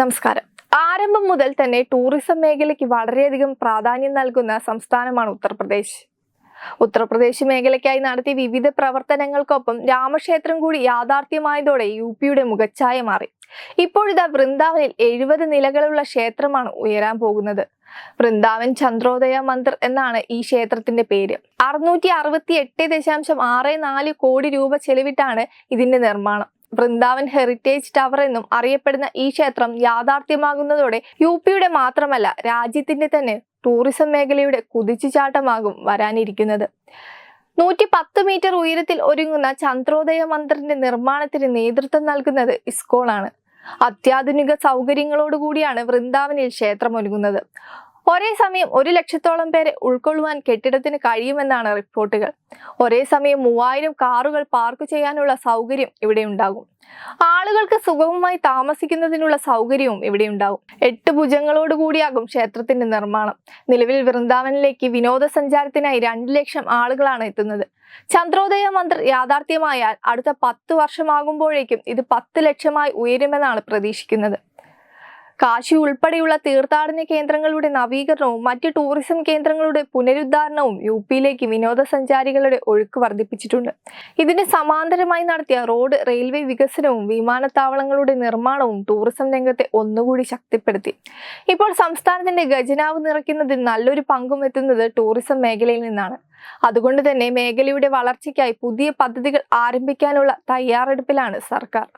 നമസ്കാരം. ആരംഭം മുതൽ തന്നെ ടൂറിസം മേഖലയ്ക്ക് വളരെയധികം പ്രാധാന്യം നൽകുന്ന സംസ്ഥാനമാണ് ഉത്തർപ്രദേശ്. ഉത്തർപ്രദേശ് മേഖലയ്ക്കായി നടത്തിയ വിവിധ പ്രവർത്തനങ്ങൾക്കൊപ്പം രാമക്ഷേത്രം കൂടി യാഥാർത്ഥ്യമായതോടെ യു പിയുടെ മുഖച്ഛായ മാറി. ഇപ്പോഴിതാ വൃന്ദാവനിൽ എഴുപത് നിലകളുള്ള ക്ഷേത്രമാണ് ഉയരാൻ പോകുന്നത്. വൃന്ദാവൻ ചന്ദ്രോദയ മന്ദിർ എന്നാണ് ഈ ക്ഷേത്രത്തിന്റെ പേര്. അറുന്നൂറ്റി അറുപത്തി എട്ട് ദശാംശം ആറ് നാല് കോടി രൂപ ചെലവിട്ടാണ് ഇതിന്റെ നിർമ്മാണം. വൃന്ദാവൻ ഹെറിറ്റേജ് ടവർ എന്നും അറിയപ്പെടുന്ന ഈ ക്ഷേത്രം യാഥാർത്ഥ്യമാകുന്നതോടെ യു പിയുടെ മാത്രമല്ല രാജ്യത്തിന്റെ തന്നെ ടൂറിസം മേഖലയുടെ കുതിച്ചുചാട്ടമാകും വരാനിരിക്കുന്നത്. നൂറ്റി പത്ത് മീറ്റർ ഉയരത്തിൽ ഒരുങ്ങുന്ന ചന്ദ്രോദയ മന്ദിറിന്റെ നിർമ്മാണത്തിന് നേതൃത്വം നൽകുന്നത് ഇസ്കോളാണ്. അത്യാധുനിക സൗകര്യങ്ങളോടുകൂടിയാണ് വൃന്ദാവനിൽ ക്ഷേത്രം ഒരുങ്ങുന്നത് ഒരേ സമയം ഒരു ലക്ഷത്തോളം പേരെ ഉൾക്കൊള്ളുവാൻ കെട്ടിടത്തിന് കഴിയുമെന്നാണ് റിപ്പോർട്ടുകൾ. ഒരേ സമയം മൂവായിരം കാറുകൾ പാർക്ക് ചെയ്യാനുള്ള സൗകര്യം ഇവിടെ ഉണ്ടാകും. ആളുകൾക്ക് സുഗമമായി താമസിക്കുന്നതിനുള്ള സൗകര്യവും ഇവിടെ ഉണ്ടാകും. എട്ട് ഭുജങ്ങളോട് കൂടിയാകും ക്ഷേത്രത്തിന്റെ നിർമ്മാണം. നിലവിൽ വൃന്ദാവനിലേക്ക് വിനോദസഞ്ചാരത്തിനായി രണ്ട് ലക്ഷം ആളുകളാണ് എത്തുന്നത്. ചന്ദ്രോദയ മന്ത്ര യാഥാർത്ഥ്യമായാൽ അടുത്ത പത്ത് വർഷമാകുമ്പോഴേക്കും ഇത് പത്ത് ലക്ഷമായി ഉയരുമെന്നാണ് പ്രതീക്ഷിക്കുന്നത്. കാശി ഉൾപ്പെടെയുള്ള തീർത്ഥാടന കേന്ദ്രങ്ങളുടെ നവീകരണവും മറ്റ് ടൂറിസം കേന്ദ്രങ്ങളുടെ പുനരുദ്ധാരണവും യു പിയിലേക്ക് വിനോദസഞ്ചാരികളുടെ ഒഴുക്ക് വർദ്ധിപ്പിച്ചിട്ടുണ്ട്. ഇതിന് സമാന്തരമായി നടത്തിയ റോഡ് റെയിൽവേ വികസനവും വിമാനത്താവളങ്ങളുടെ നിർമ്മാണവും ടൂറിസം രംഗത്തെ ഒന്നുകൂടി ശക്തിപ്പെടുത്തി. ഇപ്പോൾ സംസ്ഥാനത്തിന്റെ ഖജനാവ് നിറയ്ക്കുന്നതിൽ നല്ലൊരു പങ്കും എത്തുന്നത് ടൂറിസം മേഖലയിൽ നിന്നാണ്. അതുകൊണ്ട് തന്നെ മേഖലയുടെ വളർച്ചയ്ക്കായി പുതിയ പദ്ധതികൾ ആരംഭിക്കാനുള്ള തയ്യാറെടുപ്പിലാണ് സർക്കാർ.